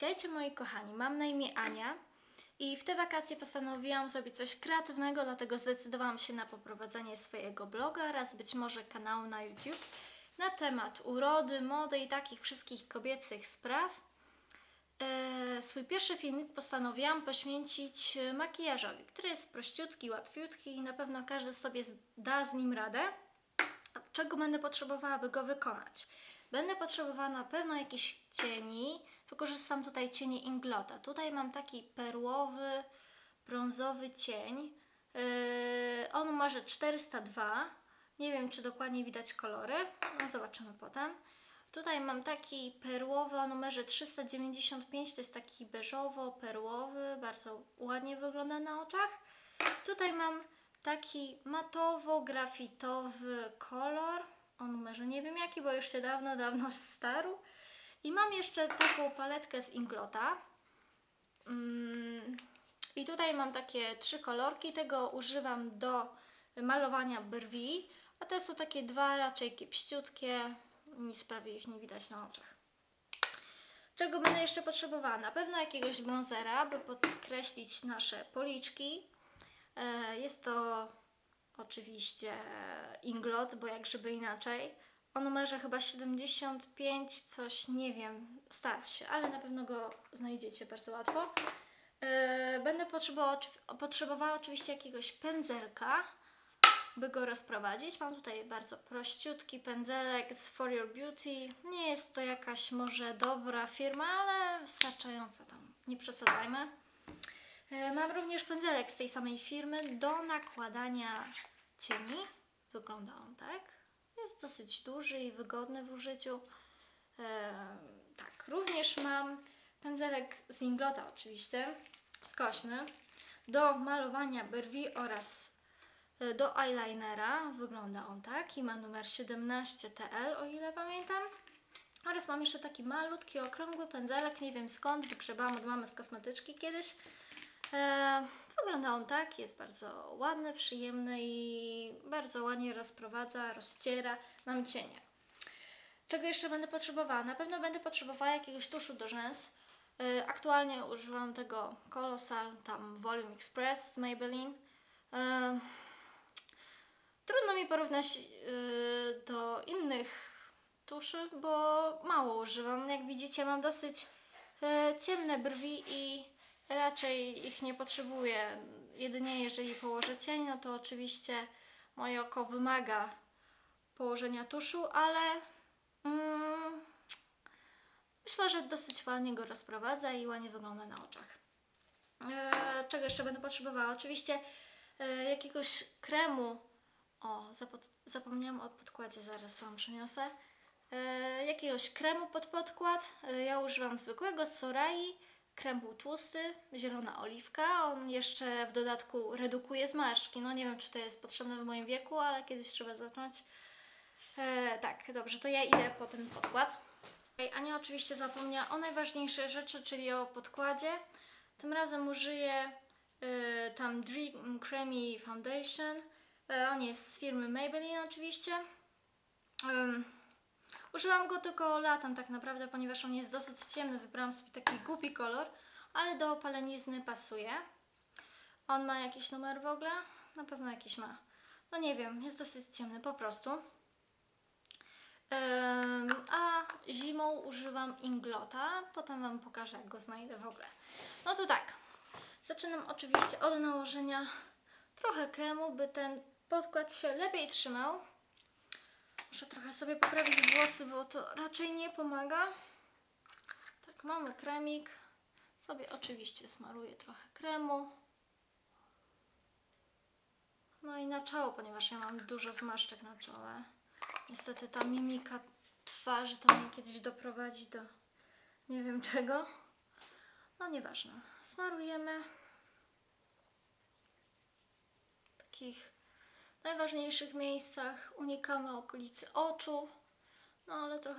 Witajcie moi kochani, mam na imię Ania i w te wakacje postanowiłam zrobić coś kreatywnego, dlatego zdecydowałam się na poprowadzenie swojego bloga oraz być może kanału na YouTube na temat urody, mody i takich wszystkich kobiecych spraw. E, swój pierwszy filmik postanowiłam poświęcić e, makijażowi, który jest prościutki, łatwiutki i na pewno każdy sobie da z nim radę. Czego będę potrzebowała, by go wykonać? Będę potrzebowała na pewno jakichś cieni. Wykorzystam tutaj cienie Inglota. Tutaj mam taki perłowy, brązowy cień. Yy, on waży 402. Nie wiem, czy dokładnie widać kolory. No, zobaczymy potem. Tutaj mam taki perłowy o numerze 395. To jest taki beżowo-perłowy. Bardzo ładnie wygląda na oczach. Tutaj mam taki matowo-grafitowy kolor o numerze nie wiem jaki, bo już się dawno, dawno starł. I mam jeszcze taką paletkę z Inglota. Mm, I tutaj mam takie trzy kolorki. Tego używam do malowania brwi. A te są takie dwa raczej kiepściutkie. Nic prawie ich nie widać na oczach. Czego będę jeszcze potrzebowała? Na pewno jakiegoś bronzera, by podkreślić nasze policzki. E, Jest to oczywiście Inglot, bo jak żeby inaczej. O numerze chyba 75, coś nie wiem, starszy, ale na pewno go znajdziecie bardzo łatwo. E, Będę potrzebowała, potrzebowała oczywiście jakiegoś pędzelka, by go rozprowadzić. Mam tutaj bardzo prościutki pędzelek z For Your Beauty. Nie jest to jakaś może dobra firma, ale wystarczająca tam, nie przesadzajmy. E, Mam również pędzelek z tej samej firmy do nakładania cieni. Wygląda on tak. Jest dosyć duży i wygodny w użyciu. E, tak, również mam pędzelek z Inglota oczywiście, skośny, do malowania brwi oraz e, do eyelinera. Wygląda on tak i ma numer 17TL, o ile pamiętam. Oraz mam jeszcze taki malutki, okrągły pędzelek, nie wiem skąd, wygrzebałam od mamy z kosmetyczki kiedyś. E, wygląda on tak, jest bardzo ładny, przyjemny i bardzo ładnie rozprowadza, rozciera nam cienie. Czego jeszcze będę potrzebowała? Na pewno będę potrzebowała jakiegoś tuszu do rzęs. E, aktualnie używam tego Colossal, tam Volume Express z Maybelline. E, trudno mi porównać do innych tuszy, bo mało używam. Jak widzicie, mam dosyć ciemne brwi i raczej ich nie potrzebuję. Jedynie jeżeli położę cień, no to oczywiście moje oko wymaga położenia tuszu, ale mm, myślę, że dosyć ładnie go rozprowadza i ładnie wygląda na oczach. E, czego jeszcze będę potrzebowała? Oczywiście e, jakiegoś kremu. O, zapomniałam o podkładzie, zaraz Wam przyniosę. E, jakiegoś kremu pod podkład. E, ja używam zwykłego z Sorai. Krem był tłusty, zielona oliwka. On jeszcze w dodatku redukuje zmarszczki. No nie wiem, czy to jest potrzebne w moim wieku, ale kiedyś trzeba zacząć. E, tak, dobrze, to ja idę po ten podkład. Ania oczywiście zapomniała o najważniejszej rzeczy, czyli o podkładzie. Tym razem użyję y, tam Dream Creamy Foundation. E, on jest z firmy Maybelline oczywiście. Użyłam go tylko latem tak naprawdę, ponieważ on jest dosyć ciemny. Wybrałam sobie taki głupi kolor, ale do opalenizny pasuje. On ma jakiś numer w ogóle? Na pewno jakiś ma. No nie wiem, jest dosyć ciemny po prostu. A zimą używam Inglota. Potem Wam pokażę, jak go znajdę w ogóle. No to tak. Zaczynam oczywiście od nałożenia trochę kremu, by ten podkład się lepiej trzymał. Muszę trochę sobie poprawić włosy, bo to raczej nie pomaga. Tak, mamy kremik. Sobie oczywiście smaruję trochę kremu. No i na czoło, ponieważ ja mam dużo zmarszczek na czole. Niestety ta mimika twarzy to mnie kiedyś doprowadzi do nie wiem czego. No nieważne. Smarujemy takich najważniejszych miejscach. Unikamy okolicy oczu. No ale trochę